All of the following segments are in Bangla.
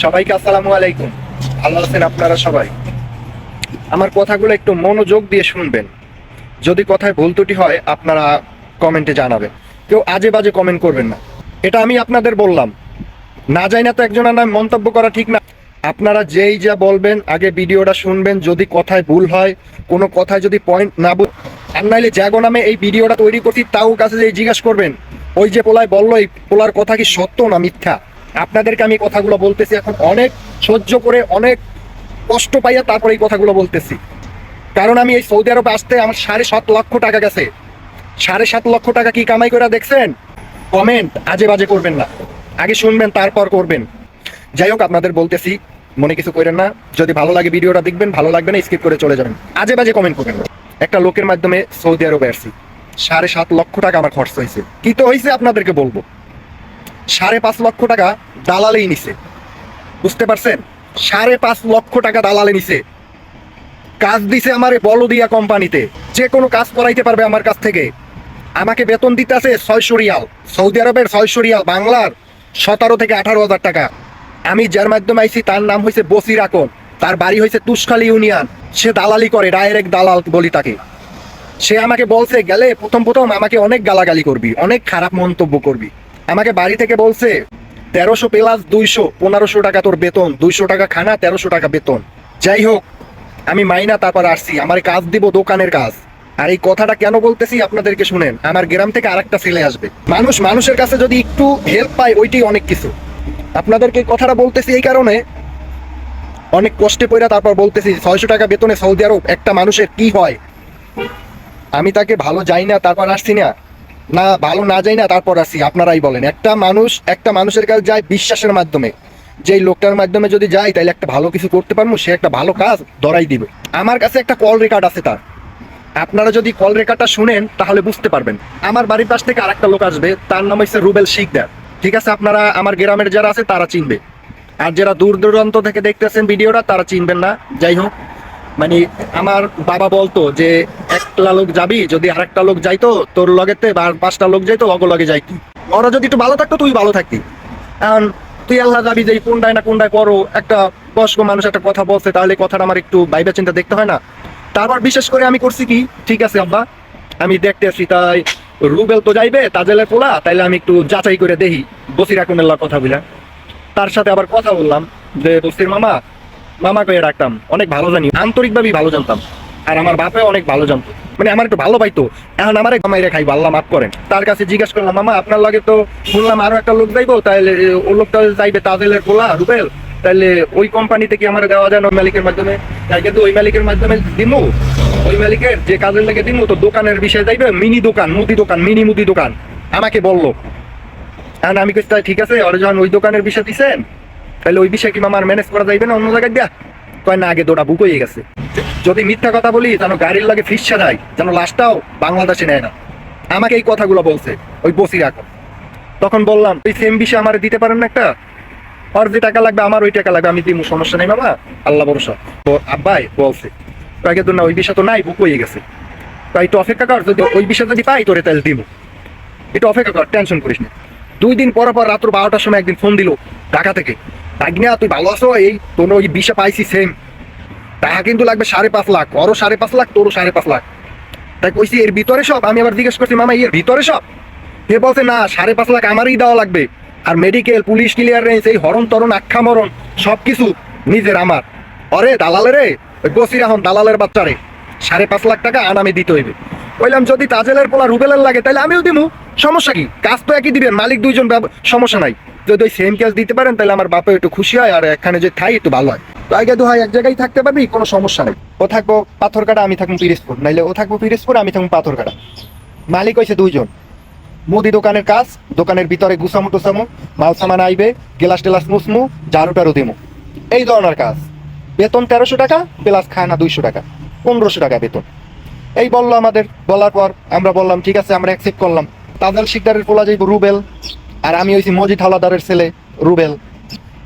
সবাইকে আসসালামু আলাইকুম। ভালো আছেন আপনারা সবাই। আমার কথাগুলো একটু মনোযোগ দিয়ে শুনবেন। যদি কথায় ভুল ত্রুটি হয়, আপনারা কমেন্টে জানাবেন। কেউ আজে বাজে কমেন্ট করবেন না। এটা আমি আপনাদের বললাম। না যাই না তো একজনের নাম মন্তব্য করা ঠিক না। আপনারা যেই যা বলবেন, আগে ভিডিওটা শুনবেন। যদি কথায় ভুল হয়, কোনো কথায় যদি পয়েন্ট না বুঝ আর নাইলে জাগো নামে এই ভিডিওটা তৈরি করছি, তাও কাছে যে জিজ্ঞাসা করবেন। ওই যে পোলায় বলল, এই পোলার কথা কি সত্য না মিথ্যা? আপনাদেরকে আমি কথাগুলো বলতেছি, এখন অনেক সহ্য করে, অনেক কষ্ট পাইয়া তারপর এই কথাগুলো বলতেছি। কারণ আমি এই সৌদি আরবে আসতে আমার সাড়ে সাত লক্ষ টাকা গেছে। সাড়ে সাত লক্ষ টাকা কি কামাই করে দেখছেন? কমেন্ট আজে বাজে করবেন না। আগে শুনবেন, তারপর করবেন। যাই হোক, আপনাদের বলতেছি, মনে কিছু করেন না। যদি ভালো লাগে ভিডিওটা দেখবেন, ভালো লাগবে না স্কিপ করে চলে যাবেন। আজে বাজে কমেন্ট করবেন। একটা লোকের মাধ্যমে সৌদি আরবে আসছি। সাড়ে সাত লক্ষ টাকা আমার খরচ হয়েছে। কি তো হয়েছে আপনাদেরকে বলব? সাড়ে পাঁচ লক্ষ টাকা দালালেই নিছে। বুঝতে পারছেন? সাড়ে পাঁচ লক্ষ টাকা দালালে নিছে। কাজ দিছে আমার বলদিয়া কোম্পানিতে। যে কোনো কাজ করাইতে পারবে আমার কাছ থেকে। আমাকে বেতন দিতে আছে ছয়শো রিয়াল। সৌদি আরবের ছয়শো রিয়াল, বাংলার সতেরো থেকে আঠারো হাজার টাকা। আমি যার মাধ্যমে আইছি, তার নাম হয়েছে বসির আকন। তার বাড়ি হয়েছে তুষখালী ইউনিয়ন। সে দালালি করে, ডাইরেক্ট দালাল বলি তাকে। সে আমাকে বলছে, গেলে প্রথম প্রথম আমাকে অনেক গালাগালি করবি, অনেক খারাপ মন্তব্য করবি। আমাকে বাড়ি থেকে বলছে, তেরোশো প্লাস দুইশো, পনেরোশো টাকা তোর বেতন, দুইশো টাকা খানা, তেরোশো টাকা বেতন। যাই হোক, আমি মাইনা তারপর আসছি, আমার কাজ দিব দোকানের কাজ। আর এই কথাটা কেন বলতেছি আপনাদেরকে শুনেন, আমার গ্রাম থেকে আরেকটা ছেলে আসবে। মানুষ, মানুষের কাছে যদি একটু হেল্প পায়, ওইটাই অনেক কিছু। আপনাদেরকে এই কথাটা বলতেছি এই কারণে, অনেক কষ্টে পড়া তারপর বলতেছি, ছয়শো টাকা বেতনে সৌদি আরব, একটা মানুষের কি হয়? আমি তাকে ভালো যাই না, তারপর আসছি না। না, ভালো না যাই না, তারপর আসি, আপনারাই বলেন। একটা মানুষ, একটা মানুষের কাছে যায় বিশ্বাসের মাধ্যমে। যেই লোকটার মাধ্যমে যদি যাই তাহলে একটা ভালো কিছু করতে পারব, সে একটা ভালো কাজ ধরাই দিবে। আমার কাছে একটা কল রেকর্ড আছে তার। আপনারা যদি কল রেকর্ডটা শুনেন, তাহলে বুঝতে পারবেন। আমার বাড়ির পাশ থেকে আরেকটা লোক আসবে, তার নাম হচ্ছে রুবেল শিকদার। ঠিক আছে, আপনারা, আমার গ্রামের যারা আছে, তারা চিনবে। আর যারা দূর দূরান্ত থেকে দেখতেছেন ভিডিওটা, তারা চিনবেন না। যাই হোক মানে আমার বাবা বলতো যে, একটা লোক যাবি, যদি আর একটা লোক যাইতো, তোর লগেতে বা পাঁচটা লোক যাইতো অগ লগে যাইতি। ওরা যদি একটু ভালো থাকতো, তুই ভালো থাকতি। এখন তুই আল্লাহ যাবি যে কোনটায় না কোনটায় করো একটা বয়স্ক মানুষ একটা কথা বলছে, তাহলে কথাটা আমার একটু বাইবে চিন্তা দেখতে হয় না। তারপর বিশেষ করে আমি করছি কি, ঠিক আছে, আব্বা, আমি দেখতে আসি, তাই রুবেল তো যাইবে, তাজেলের পোলা, তাইলে আমি একটু যাচাই করে দেখি, বসিরা কোনের কথা বুঝলা তার সাথে আবার কথা বললাম যে, বসির মামা মামা কয়ে রাখতাম অনেক ভালো জানি, আন্তরিকভাবেই ভালো জানতাম। আর আমার বাপে অনেক ভালো জানতো। মানে আমার একটু ভালো পাইতো। এখন আমার কামাই রেখাই আল্লাহ মাফ করেন। তার কাছে জিজ্ঞাসা করলাম, মামা, আপনার লাগে তো শুনলাম আরও একটা লোক যাইবো তাহলে ও লোকটা যাইবে তাজেলের পোলা রুবেল। তাহলে ওই কোম্পানিতে কি আমার দেওয়া যায় না মালিকের মাধ্যমে? তাই কিন্তু ওই মালিকের মাধ্যমে দিমু। ওই মালিকের যে কাজের লেগে দিমু, তো দোকানের বিষয়ে যাইবে, মিনি দোকান, মুদি দোকান, মিনি মুদি দোকান। আমাকে বলল। আর আমি কইছি ঠিক আছে ওরা ওই দোকানের বিষয় দিছেন তাহলে ওই বিষয় কি আমার ম্যানেজ করা যাইবে না? অন্য জায়গায় দিয়া? কয় না, আগে দোটা বুক হয়ে গেছে। যদি মিথ্যা কথা বলি, যেন গাড়ির লাগে ফিস সাজাই যেন লাশটাও বাংলাদেশে নেয় না। আমাকে এই কথাগুলো বলছে, ওই বসি রাখো তখন বললাম ওই সেম বিষয় আমার দিতে পারেন না একটা? আর যে টাকা লাগবে, আমার ওই টাকা লাগবে। আমি দিমু, সমস্যা নেই বাবা আল্লাহ ভরসা। তো আব্বাই বলছে কয়েকে তো না, ওই বিষয় তো নাই বুক হয়ে গেছে। তাই একটু অপেক্ষা কর, যদি ওই বিষয় যদি পাই, তোরে তাহলে দিমু। একটু অপেক্ষা কর টেনশন করিস না। দুই দিন পর পর রাত্র বারোটার সময় একদিন ফোন দিল, ঢাকা থেকে। না তুই ভালো আছো? এই তোর ওই বিষা পাইছি সেম টাকা কিন্তু লাগবে সাড়ে পাঁচ লাখ। ওরও সাড়ে পাঁচ লাখ, তোরও সাড়ে পাঁচ লাখ। তাই কইছি, এর ভিতরে সব? আমি আবার জিজ্ঞেস করছি, মামা, এর ভিতরে সব? সে বলছে, না, সাড়ে পাঁচ লাখ আমারই দেওয়া লাগবে। আর মেডিকেল পুলিশ ক্লিয়ারেন্স এই হরণ তরণ, আখ্যা মরণ সব কিছু নিজের আমার। অরে দালালের রে বসির এখন দালালের বাচ্চারে। সাড়ে পাঁচ লাখ টাকা আনামে দিতে হইবে। কইলাম, যদি তাজেলের পোলা রুবেলের লাগে তাহলে আমিও দিমু। সমস্যা কি? কাজ তো একই দিবেন, মালিক দুইজন সমস্যা নাই। যদি সেম কাজ দিতে পারেন, তাহলে আমার বাপে একটু খুশি হয়, আর এখানে যে থাই একটু ভালো হয়। তো আগে দু এক জায়গায় থাকতে পারবি, কোনো সমস্যা নেই। ও থাকব পাথর কাটা আমি থাকব পিরিসপুর নাইলে ও থাকব পিরিসপুর আমি থাকব পাথর কাটা মালিক হয়েছে দুইজন। মুদি দোকানের কাজ, দোকানের ভিতরে গুছামু টুসামু মাল সামান আইবে, গেলাস টেলাস মুসমু ঝাড়ু টারু দিমু। এই ধরনের কাজ। বেতন তেরোশো টাকা, প্লাস খানা দুইশো টাকা। পনেরোশো টাকা বেতন। এই বলল আমাদের, বলার পর আমরা বললাম, ঠিক আছে, আমরা অ্যাকসেপ্ট করলাম। তাজাল শিকদারের পোলা যাইব, রুবেল। আর আমি হইছি মজিদ হাওলাদারের ছেলে, রুবেল।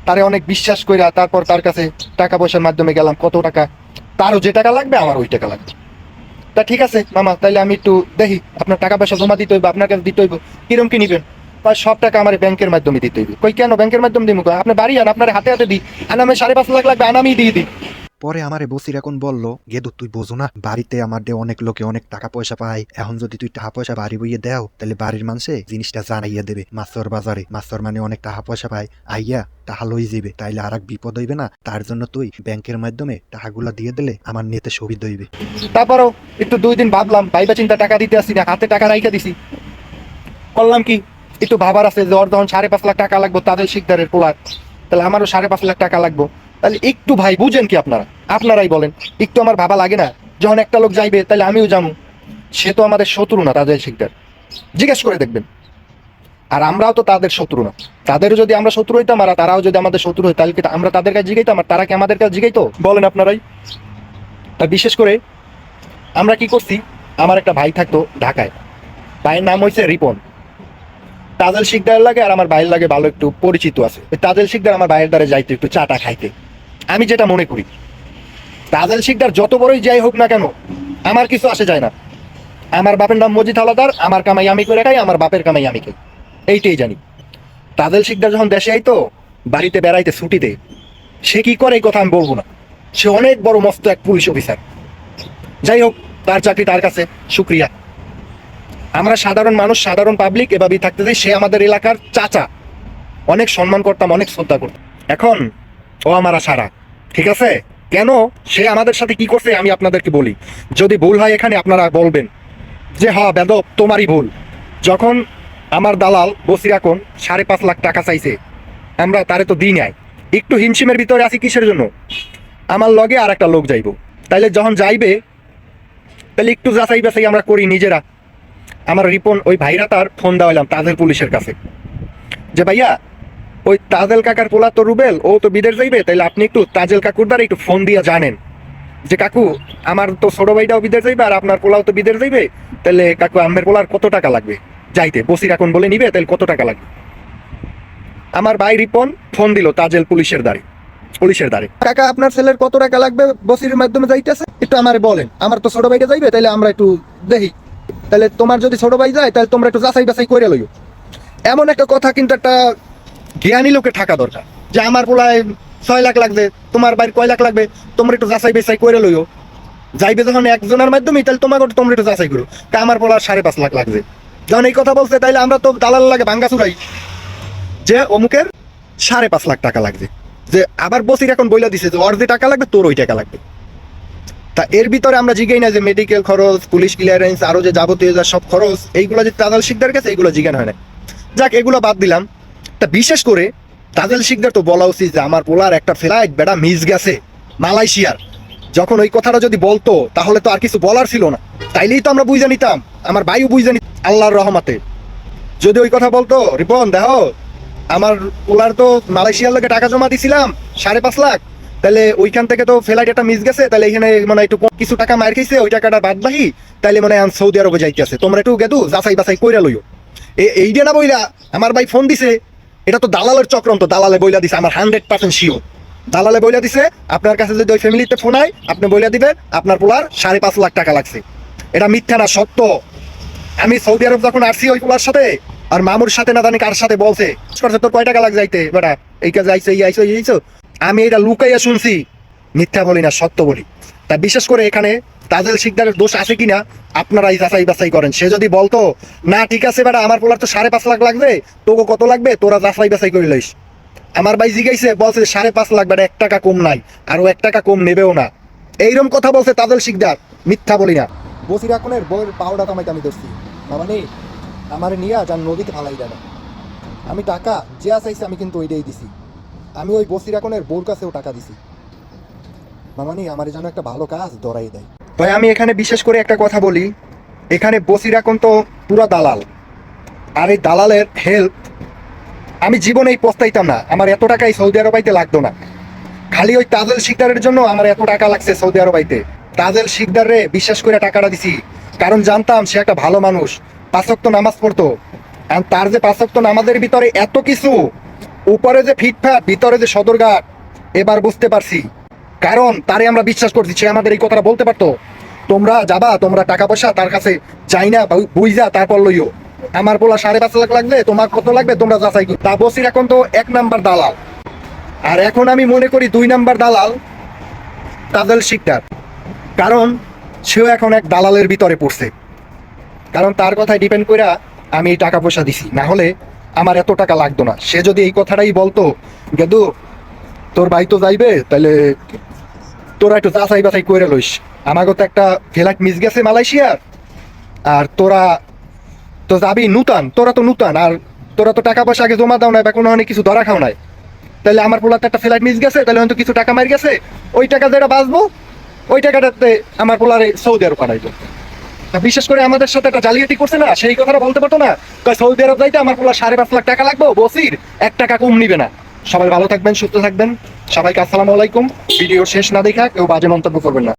তারে অনেক বিশ্বাস কইরা তারপর তার কাছে টাকা পয়সার মাধ্যমে গেলাম, কত টাকা? তারও যে টাকা লাগবে আমার ওই টাকা লাগবে। তা ঠিক আছে, মামা, তাইলে আমি একটু দেখি, আপনার টাকা পয়সা জমা দিতে হইব, আপনার কাছে দিতে হইব, কিরম কি নিবেন? সব টাকা আমার ব্যাংকের মাধ্যমে দিতে হইবে। কই কেন ব্যাংকের মাধ্যমে দিব আপনার বাড়ি আন আপনার হাতে হাতে দিই। আনামে সাড়ে পাঁচ লাখ লাগবে আনামি দিয়ে দিই। পরে আমারে বসির এখন বলল, গেদু, তুই বোঝো না, বাড়িতে আমার দে অনেক লোকে অনেক টাকা পয়সা পায়। এখন যদি তুই টাকা পয়সা বাড়ি বইয়ে দেও, তাহলে বাড়ির মানুষে জিনিসটা জানাইয়া দেবে। মাছর বাজারে, মাছর মানে অনেক টাকা পয়সা পায়। আইয়া টাকা লই যাবে তাইলে আর বিপদ হইবে না। তার জন্য তুই ব্যাংকের মাধ্যমে টাকাগুলা দিয়ে দিলে আমার নিতে সুবিধা হইবে। তারপরও একটু দুই দিন ভাবলাম, ভাইবা চিন্তা টাকা দিতে আসি না, হাতে টাকা রাইখা দিছি। করলাম কি, একটু ভাবার আছে ওর যখন সাড়ে পাঁচ লাখ টাকা লাগবে, তাদের শিকদারের পোলার। তাহলে আমারও সাড়ে পাঁচ লাখ টাকা লাগবে। তাহলে একটু ভাই বুঝেন কি আপনারা? আপনারাই বলেন। একটু আমার ভাবা লাগে না। যখন একটা লোক যাইবে, তাহলে আমিও যাব। সে তো আমাদের শত্রু না, তাদের শিকদার। জিজ্ঞেস করে দেখবেন। আর আমরাও তো তাদের শত্রু না। তাদেরও যদি আমরা শত্রু হইতাম, আর তারাও যদি আমাদের শত্রু হয়, তাহলে আমরা তাদের কাছে জিগাইতাম? আর তারা কি আমাদের কাছে জিগাইতো? বলেন আপনারাই। তা বিশেষ করে আমরা কি করছি? আমার একটা ভাই থাকতো ঢাকায়। ভাইয়ের নাম হয়েছে রিপন। তাজেল শিকদার লাগে আর আমার ভাইয়ের লাগে ভালো একটু পরিচিত আছে। তাজেল শিকদার আমার ভাইয়ের দ্বারা যাইতে একটু চাটা খাইতে। আমি যেটা মনে করি তাজেল শিকদার যত বড়ই যাই হোক না কেন, আমার কিছু আসে যায় না। আমার বাপের নাম মজিদ হালাদার, আমার কামাই আমি করে খাই, আমার বাপের কামাই আমি খাই। এইটাই জানি। তাজেল শিকদার যখন দেশে আইতো, বাড়িতে বেড়াইতে ছুটি ছুটিতে সে কি করে এই কথা আমি বলব না। সে অনেক বড় মস্ত এক পুলিশ অফিসার। যাই হোক, তার চাকরি তার কাছে, শুক্রিয়া। আমরা সাধারণ মানুষ, সাধারণ পাবলিক এভাবেই থাকতে চাই, সে আমাদের এলাকার চাচা। অনেক সম্মান করতাম অনেক শ্রদ্ধা করতাম এখন ও আমার সারা ঠিক আছে? কেন? সে আমাদের সাথে কি করছে আমি আপনাদেরকে বলি। যদি ভুল হয় এখানে আপনারা বলবেন যে হ্যাঁ বেদব, তোমারই ভুল। যখন আমার দালাল বসির এখন সাড়ে পাঁচ লাখ টাকা চাইছে, আমরা তারে তো দিই নাই। একটু হিমশিমের ভিতরে আছি কিসের জন্য? আমার লগে আর একটা লোক যাইব। তাইলে যখন যাইবে তাহলে একটু যাচাই বাছাই আমরা করি নিজেরা। আমার রিপন, ওই ভাইরা তার ফোন দেওয়ালাম তাদের পুলিশের কাছে। যে, ভাইয়া ওই তাজেল কাকার পোলা তো রুবেল, ও তো বিদেশ যাইবে, তাইলে আপনি একটু তাজেল কাকুর দ্বারা একটু ফোন দিয়ে জানেন। যে কাকু, আমার তো ছোট ভাইটাও বিদেশ যাইবে, আর আপনার পোলাও তো বিদেশ যাইবে তাহলে কাকু আমের পোলার কত টাকা লাগবে? যাইতে, বসির এখন বলে নিবে তাহলে কত টাকা লাগবে? আমার ভাই রিপন ফোন দিল তাজেল পুলিশের দ্বারে পুলিশের দ্বারে। কাকা, আপনার ছেলের কত টাকা লাগবে? বসির মাধ্যমে যাইতেছে? একটু আমারে বলেন। আমার তো ছোট ভাইটা যাইবে তাহলে আমরা একটু দেখি। তাহলে তোমার যদি ছোট ভাই যায় তাহলে তোমরা একটু যাচাই বাছাই করে লইও। এমন একটা কথা কিন্তু একটা জ্ঞানী লোকে থাকা দরকার। যে আমার পোলায় ছয় লাখ লাগবে, তোমার বাড়ির কয় লাখ লাগবে, তোমরা একটু যাচাই বাছাই করে লইও। যাইবে যখন একজনের মাধ্যমে তাহলে তোমাকে তোমরা একটু যাচাই করো তা আমার পোলার সাড়ে পাঁচ লাখ লাগবে। যখন এই কথা বলছে, তাইলে আমরা তো দালাল লাগে ভাঙ্গা চুরাই যে অমুকের সাড়ে পাঁচ লাখ টাকা লাগবে। যে আবার বসির এখন বইলা দিছে যে যে টাকা লাগবে, তোর ওই টাকা লাগবে। তা এর ভিতরে আমরা জিগাই না যে মেডিকেল খরচ পুলিশ ক্লিয়ারেন্স আরও যে যাবতীয় যা সব খরচ, এইগুলো যে তাজাল শিকদার কাছে, এইগুলো জিজ্ঞান হয় না যাক, এগুলো বাদ দিলাম। তা বিশেষ করে তাজাল শিকদার তো বলা উচিত যে আমার পোলার একটা ফ্লাইট বেড়া মিস গেছে মালয়েশিয়ার। যখন ওই কথাটা যদি বলতো, তাহলে তো আর কিছু বলার ছিল না। তাইলেই তো আমরা বুঝে নিতাম, আমার ভাইও বুঝে নিত আল্লাহর রহমাতে। যদি ওই কথা বলতো, রিপন, দেখো, আমার ওলার তো মালয়েশিয়ার লোকে টাকা জমা দিছিলাম, সাড়ে পাঁচ লাখ। তাহলে ওইখান থেকে তো ফ্লাইট একটা মিস গেছে তাহলে এখানে মানে একটু কিছু টাকা মার খেয়েছে, ওই টাকাটা বাদ বাহি তাহলে মানে আম সৌদি আরবে যাইতে আছে তোমরা একটু গেদু যাচাই বাছাই কইরা লইও। এ- এইটা না বইলা, আমার ভাই ফোন দিছে এটা তো দালালের চক্রান্ত, দালালে বইলা দিছে, আমার হান্ড্রেড পার্সেন্ট শিওর দালালে বইলা দিছে, আপনার কাছে যদি ওই ফ্যামিলিতে ফোন হয় আপনি বইলা দিবেন, আপনার পোলার সাড়ে পাঁচ লাখ টাকা লাগছে। এটা মিথ্যা না, সত্য। আমি সৌদি আরব যখন আসছি ওই পোলার সাথে, আর মামুর সাথে না জানি কার সাথে বলছে তোর কয় টাকা লাগ যাইতে? বেটা এই কাজে আইসো এই আইসো এই আইসো আমি এটা লুকাইয়া শুনছি। মিথ্যা বলি না, সত্য বলি। তা বিশেষ করে এখানে তাজেল শিকদারের দোষ আছে কিনা আপনারাই যাচাই বাছাই করেন। সে যদি বলতো, না, ঠিক আছে বেটা, আমার পোলার তো সাড়ে পাঁচ লাখ লাগবে, তোকে কত লাগবে? তোরা যাচাই বাছাই করে লইস। আমার ভাই জিগাইছে বলছে, সাড়ে পাঁচ লাখ বেটা, এক টাকা কম নাই, আর এক টাকা কম নেবেও না। এইরকম কথা বলছে তাজেল শিকদার। মিথ্যা বলি না। বসির এখনের বইয়ের পাউডা কামাইতে আমি ধরছি। মানে আমার নিয়ে যান নদীতে ফালাই দেয় আমি টাকা যে চাইছে আমি কিন্তু ওইটাই দিছি। আমি ওই বসির এখনের বোর কাছেও টাকা দিছি। মামানি আমার যেন একটা ভালো কাজ ধরাই দেয়। ভাই, আমি এখানে বিশেষ করে একটা কথা বলি। এখানে বসির এখন তো পুরা দালাল। আর এই দালালের হেল্প আমি জীবনেই পস্তাইতাম না। আমার এত টাকাই সৌদি আরবাইতে লাগতো না। খালি ওই তাজেল শিকদারের জন্য আমার এত টাকা লাগছে সৌদি আরবাইতে। তাজেল শিকদারে বিশ্বাস করে টাকাটা দিছি। কারণ জানতাম সে একটা ভালো মানুষ। পাঁচক্ত নামাজ পড়তো। আর তার যে পাঁচক্ত নামাজের ভিতরে এত কিছু, উপরে যে ফিটফাট, ভিতরে যে সদরঘাট, এবার বুঝতে পারছি। কারণ তারে আমরা বিশ্বাস করছি, সে আমাদের এই কথাটা বলতে পারতো। তোমরা যাবা, তোমরা টাকা পয়সা তার কাছে চাই না বুঝা তারপর লইও। আমার বলা সাড়ে পাঁচ লাখ লাগবে, তোমার কত লাগবে, তোমরা যাচাই করো। তা বসির এখন তো এক নাম্বার দালাল। আর এখন আমি মনে করি দুই নাম্বার দালাল তাদের শিকদার। কারণ সেও এখন এক দালালের ভিতরে পড়ছে। কারণ তার কথায় ডিপেন্ড করে আমি টাকা পয়সা দিছি। না হলে আমার এত টাকা লাগতো না। সে যদি এই কথাটাই বলতো, গেদু, তোর ভাই তো যাইবে তাহলে তোরা একটু যাচাই বাছাই করে লইস। আমাকে তো একটা ফ্লাইট মিস গেছে মালয়েশিয়ার। আর তোরা তো যাবি নূতন, তোরা তো নূতন, আর তোরা তো টাকা পয়সা আগে জমা দাও নাই বা কোনো কিছু ধরা খাও নাই। তাহলে আমার পোলাতে একটা ফ্লাইট মিস গেছে তাহলে হয়তো কিছু টাকা মার গেছে, ওই টাকা যেটা বাঁচবো, ওই টাকাটাতে আমার পোলারে সৌদি আরব পাঠাইতো তা বিশেষ করে আমাদের সাথে একটা জালিয়াতি করছে না, সেই কথাটা বলতে পারতো না। সৌদি আরব যাইতে আমার পোলা সাড়ে পাঁচ লাখ টাকা লাগবে, বসির, এক টাকা কম নিবে না। সবাই ভালো থাকবেন, সুস্থ থাকবেন। সবাইকে আসসালামু আলাইকুম। ভিডিও শেষ না দেখা কেউ বাজে মন্তব্য করবেন না।